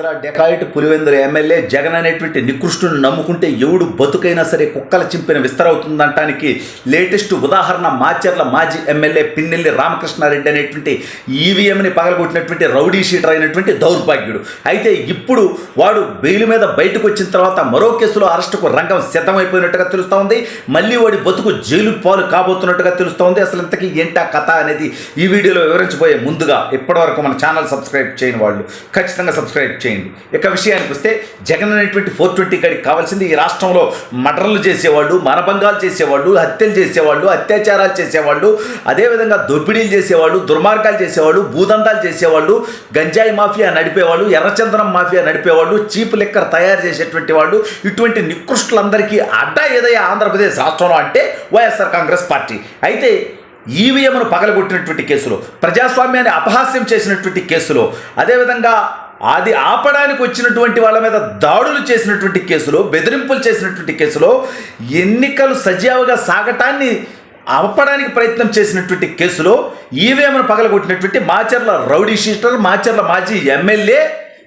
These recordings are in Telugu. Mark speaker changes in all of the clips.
Speaker 1: ఆంధ్ర డెకాయిట్ పులివెందుల ఎమ్మెల్యే జగన్ అనేటువంటి నికృష్టుని నమ్ముకుంటే ఎవడు బతుకైనా సరే కుక్కల చింపిన విస్తరవుతుందంటానికి లేటెస్ట్ ఉదాహరణ మాచర్ల మాజీ ఎమ్మెల్యే పిన్నెల్లి రామకృష్ణారెడ్డి అనేటువంటి ఈవీఎంని పగలగొట్టినటువంటి రౌడీ షీటర్ అయినటువంటి దౌర్భాగ్యుడు. అయితే ఇప్పుడు వాడు బెయిల్ మీద బయటకు వచ్చిన తర్వాత మరో కేసులో అరెస్టుకు రంగం సిద్ధమైపోయినట్టుగా తెలుస్తూ ఉంది మళ్ళీ వాడి బతుకు జైలు పాలు కాబోతున్నట్టుగా తెలుస్తూ ఉంది అసలు ఇంతకీ ఏంటా కథ అనేది ఈ వీడియోలో వివరించబోయే ముందుగా ఇప్పటివరకు మన ఛానల్ సబ్స్క్రైబ్ చేయని వాళ్ళు ఖచ్చితంగా సబ్స్క్రైబ్ చేయండి. ఇక విషయానికి వస్తే జగన్ అనేటువంటి ఫోర్ ట్వంటీ కాడికి కావాల్సింది ఈ రాష్ట్రంలో మర్డర్లు చేసేవాళ్ళు మనభంగాలు చేసేవాళ్ళు హత్యలు చేసేవాళ్ళు అత్యాచారాలు చేసేవాళ్ళు అదేవిధంగా దోపిడీలు చేసేవాళ్ళు దుర్మార్గాలు చేసేవాళ్ళు భూదందాలు చేసేవాళ్ళు గంజాయి మాఫియా నడిపేవాళ్ళు ఎర్రచందనం మాఫియా నడిపేవాళ్ళు చీప్ లెక్కర్ తయారు చేసేటువంటి వాళ్ళు ఇటువంటి నికృష్టులందరికీ అడ్డా ఏదయ్యా ఆంధ్రప్రదేశ్ రాష్ట్రంలో అంటే వైఎస్ఆర్ కాంగ్రెస్ పార్టీ. అయితే ఈవీఎంను పగలగొట్టినటువంటి కేసులో ప్రజాస్వామ్యాన్ని అపహాస్యం చేసినటువంటి కేసులో అదేవిధంగా అది ఆపడానికి వచ్చినటువంటి వాళ్ళ మీద దాడులు చేసినటువంటి కేసులో బెదిరింపులు చేసినటువంటి కేసులో ఎన్నికలు సజావుగా సాగటాన్ని ఆపడానికి ప్రయత్నం చేసినటువంటి కేసులో ఈవీఎంను పగలగొట్టినటువంటి మాచర్ల రౌడీ షీటర్ మాచర్ల మాజీ ఎమ్మెల్యే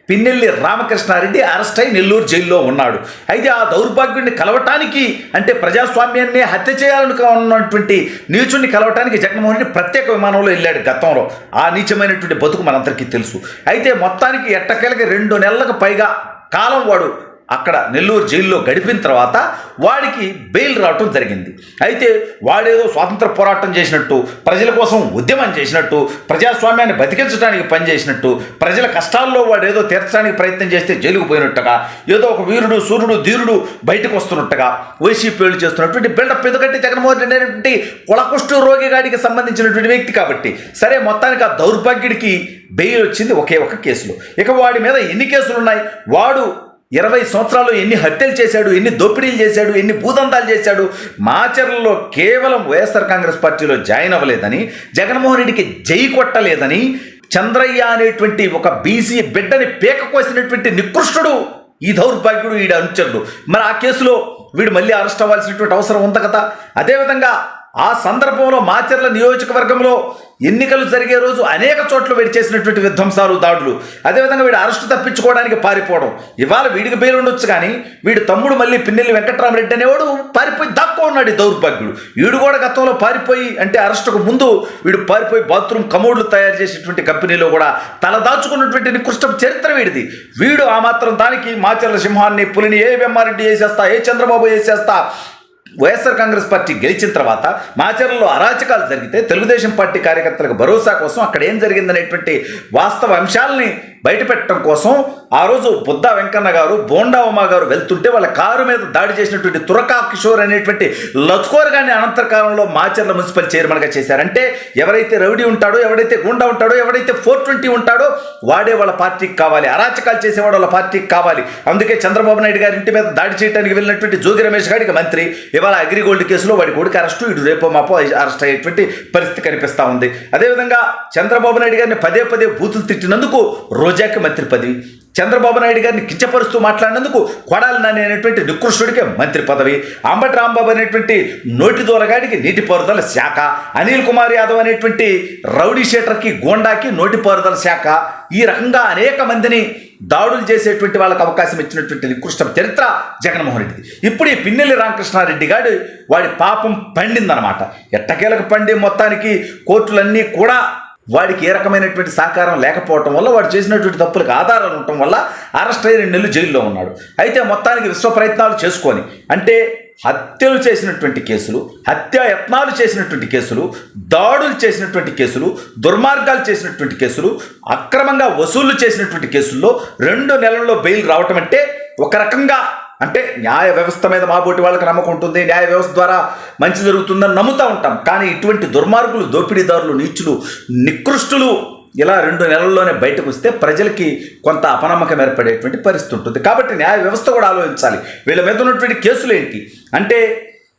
Speaker 1: పిన్నెల్లి రామకృష్ణారెడ్డి అరెస్ట్ అయి నెల్లూరు జైల్లో ఉన్నాడు. అయితే ఆ దౌర్భాగ్యుడిని కలవటానికి అంటే ప్రజాస్వామ్యాన్ని హత్య చేయాలని ఉన్నటువంటి నీచుడిని కలవటానికి జగన్మోహన్ రెడ్డి ప్రత్యేక విమానంలో వెళ్ళాడు గతంలో. ఆ నీచమైనటువంటి బతుకు మనందరికీ తెలుసు. అయితే మొత్తానికి ఎట్టకేలకి రెండు నెలలకు పైగా కాలం వాడు అక్కడ నెల్లూరు జైల్లో గడిపిన తర్వాత వాడికి బెయిల్ రావటం జరిగింది. అయితే వాడేదో స్వాతంత్ర పోరాటం చేసినట్టు ప్రజల కోసం ఉద్యమం చేసినట్టు ప్రజాస్వామ్యాన్ని బతికించడానికి పనిచేసినట్టు ప్రజల కష్టాల్లో వాడేదో తీర్చడానికి ప్రయత్నం చేస్తే జైలుకు పోయినట్టుగా ఏదో ఒక వీరుడు సూర్యుడు ధీరుడు బయటకు వస్తున్నట్టుగా వైసీపీలు చేస్తున్నటువంటి బిల్డప్ ఎందుకంటే జగన్మోహన్ రెడ్డి అనేటువంటి కులకుష్ఠ రోగిగాడికి సంబంధించినటువంటి వ్యక్తి కాబట్టి. సరే మొత్తానికి ఆ దౌర్భాగ్యుడికి బెయిల్ వచ్చింది ఒకే ఒక కేసులో. ఇక వాడి మీద ఎన్ని కేసులు ఉన్నాయి వాడు ఇరవై సంవత్సరాలు ఎన్ని హత్యలు చేశాడు ఎన్ని దోపిడీలు చేశాడు ఎన్ని భూదందాలు చేశాడు మాచర్లలో కేవలం వైఎస్ఆర్ కాంగ్రెస్ పార్టీలో జాయిన్ అవ్వలేదని జగన్మోహన్ రెడ్డికి జై కొట్టలేదని చంద్రయ్య అనేటువంటి ఒక బీసీ బిడ్డని పేక కోసినటువంటి నికృష్టుడు ఈ దౌర్భాగ్యుడు వీడి అనుచరుడు. మరి ఆ కేసులో వీడు మళ్ళీ అరెస్ట్ అవ్వాల్సినటువంటి అవసరం ఉంది కదా? అదేవిధంగా ఆ సందర్భంలో మాచర్ల నియోజకవర్గంలో ఎన్నికలు జరిగే రోజు అనేక చోట్ల వీడు చేసినటువంటి విధ్వంసాలు దాడులు. అదేవిధంగా వీడు అరెస్టు తప్పించుకోవడానికి పారిపోవడం. ఇవాళ వీడికి బెయిల్ ఉండొచ్చు కానీ వీడు తమ్ముడు మళ్ళీ పిన్నెల్లి వెంకట్రామరెడ్డి అనేవాడు పారిపోయి దక్కువ ఉన్నాడు ఈ దౌర్భాగ్యుడు. వీడు కూడా గతంలో పారిపోయి అంటే అరెస్టుకు ముందు వీడు పారిపోయి బాత్రూమ్ కమోడ్లు తయారు చేసేటువంటి కంపెనీలో కూడా తల దాచుకున్నటువంటి నికృష్ట చరిత్ర వీడిది. వీడు ఆ మాత్రం దానికి మాచర్ల సింహాన్ని పులిని ఏ వెమ్మారెడ్డి వేసేస్తా ఏ చంద్రబాబు వేసేస్తా వైఎస్ఆర్ కాంగ్రెస్ పార్టీ గెలిచిన తర్వాత మాచర్లలో అరాచకాలు జరిగితే తెలుగుదేశం పార్టీ కార్యకర్తలకు భరోసా కోసం అక్కడ ఏం జరిగిందనేటువంటి వాస్తవ అంశాలని బయటపెట్టడం కోసం ఆ రోజు బుద్ధ వెంకన్న గారు బోండా ఉమా గారు వెళ్తుంటే వాళ్ళ కారు మీద దాడి చేసినటువంటి తురకా కిషోర్ అనేటువంటి లత్కోర్ గారిని అనంతర కాలంలో మాచర్ల మున్సిపల్ చైర్మన్గా చేశారంటే ఎవరైతే రౌడీ ఉంటాడో ఎవరైతే గుండా ఉంటాడో ఎవరైతే ఫోర్ ట్వంటీ ఉంటాడో వాడే వాళ్ళ పార్టీకి కావాలి. అరాచకాలు చేసేవాడు వాళ్ళ పార్టీకి కావాలి. అందుకే చంద్రబాబు నాయుడు గారి ఇంటి మీద దాడి చేయడానికి వెళ్ళినటువంటి జోగి రమేష్ గారికి మంత్రి ఇవాళ అగ్రిగోల్డ్ కేసులో వాడి కొడుకు అరెస్టు ఇటు రేపో మాపో అరెస్ట్ అయ్యేటువంటి పరిస్థితి కనిపిస్తూ ఉంది. అదేవిధంగా చంద్రబాబు నాయుడు గారిని పదే పదే బూతులు తిట్టినందుకు రోజాకి మంత్రి పదవి. చంద్రబాబు నాయుడు గారిని కించపరుస్తూ మాట్లాడినందుకు కొడాలి నాని అనేటువంటి నికృష్టుడికి మంత్రి పదవి. అంబటి రాంబాబు అనేటువంటి నోటి దూరగాడికి నీటిపారుదల శాఖ. అనిల్ కుమార్ యాదవ్ అనేటువంటి రౌడీ షీటర్కి గోండాకి నోటిపారుదల శాఖ. ఈ రకంగా అనేక మందిని దాడులు చేసేటువంటి వాళ్ళకి అవకాశం ఇచ్చినటువంటి నికృష్ట చరిత్ర జగన్మోహన్ రెడ్డిది. ఇప్పుడు ఈ పిన్నెల్లి రామకృష్ణారెడ్డి గారు వాడి పాపం పండిందనమాట ఎట్టకేలకు పండి మొత్తానికి కోర్టులన్నీ కూడా వాడికి ఏ రకమైనటువంటి సహకారం లేకపోవటం వల్ల వాడు చేసినటువంటి తప్పులకు ఆధారాలు ఉండటం వల్ల అరెస్ట్ అయ్యి రెండు నెలలు జైల్లో ఉన్నాడు. అయితే మొత్తానికి విశ్వ ప్రయత్నాలు చేసుకొని అంటే హత్యలు చేసినటువంటి కేసులు హత్యాయత్నాలు చేసినటువంటి కేసులు దాడులు చేసినటువంటి కేసులు దుర్మార్గాలు చేసినటువంటి కేసులు అక్రమంగా వసూళ్ళు చేసినటువంటి కేసుల్లో రెండు నెలల్లో బెయిల్ రావటం అంటే ఒక రకంగా అంటే న్యాయ వ్యవస్థ మీద మాబోటి వాళ్ళకి నమ్మకం ఉంటుంది న్యాయ వ్యవస్థ ద్వారా మంచి జరుగుతుందని నమ్ముతూ ఉంటాం. కానీ ఇటువంటి దుర్మార్గులు దోపిడీదారులు నీచులు నికృష్టులు ఇలా రెండు నెలల్లోనే బయటకు వస్తే ప్రజలకి కొంత అపనమ్మకం ఏర్పడేటువంటి పరిస్థితి ఉంటుంది. కాబట్టి న్యాయ వ్యవస్థ కూడా ఆలోచించాలి. వీళ్ళ మీద ఉన్నటువంటి కేసులు ఏంటి? అంటే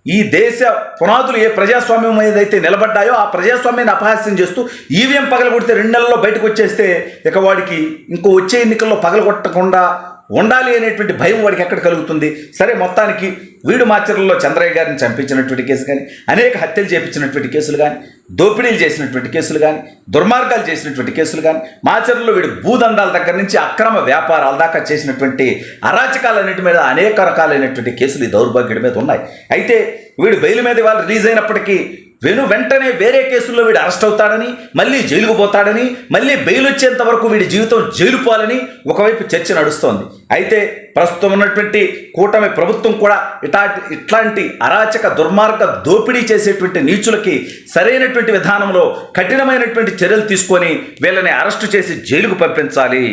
Speaker 1: ఈ దేశ పునాదులు ఏ ప్రజాస్వామ్యం ఏదైతే నిలబడ్డాయో ఆ ప్రజాస్వామ్యాన్ని అపహాస్యం చేస్తూ ఈవీఎం పగలగొడితే రెండు నెలల్లో బయటకు వచ్చేస్తే ఇక వాడికి ఇంకో వచ్చే ఎన్నికల్లో పగలగొట్టకుండా ఉండాలి అనేటువంటి భయం వాడికి ఎక్కడ కలుగుతుంది? సరే మొత్తానికి వీడు మాచర్లలో చంద్రయ్య గారిని చంపించినటువంటి కేసు కానీ అనేక హత్యలు చేపించినటువంటి కేసులు కానీ దోపిడీలు చేసినటువంటి కేసులు కానీ దుర్మార్గాలు చేసినటువంటి కేసులు కానీ మాచర్లలో వీడు భూదండాల దగ్గర నుంచి అక్రమ వ్యాపారాల దాకా చేసినటువంటి అరాచకాలన్నిటి మీద అనేక రకాలైనటువంటి కేసులు ఈ దౌర్భాగ్యుడి మీద ఉన్నాయి. అయితే వీడు బెయిల్ మీద వాళ్ళు రిలీజ్ అయినప్పటికీ వెను వెంటనే వేరే కేసుల్లో వీడు అరెస్ట్ అవుతాడని మళ్ళీ జైలుకు పోతాడని మళ్ళీ బెయిల్ వచ్చేంత వరకు వీడి జీవితం జైలు పోవాలని ఒకవైపు చర్చ నడుస్తోంది. అయితే ప్రస్తుతం ఉన్నటువంటి కూటమి ప్రభుత్వం కూడా ఇటా ఇట్లాంటి అరాచక దుర్మార్గ దోపిడీ చేసేటువంటి నీచులకి సరైనటువంటి విధానంలో కఠినమైనటువంటి చర్యలు తీసుకొని వీళ్ళని అరెస్టు చేసి జైలుకు పంపించాలి.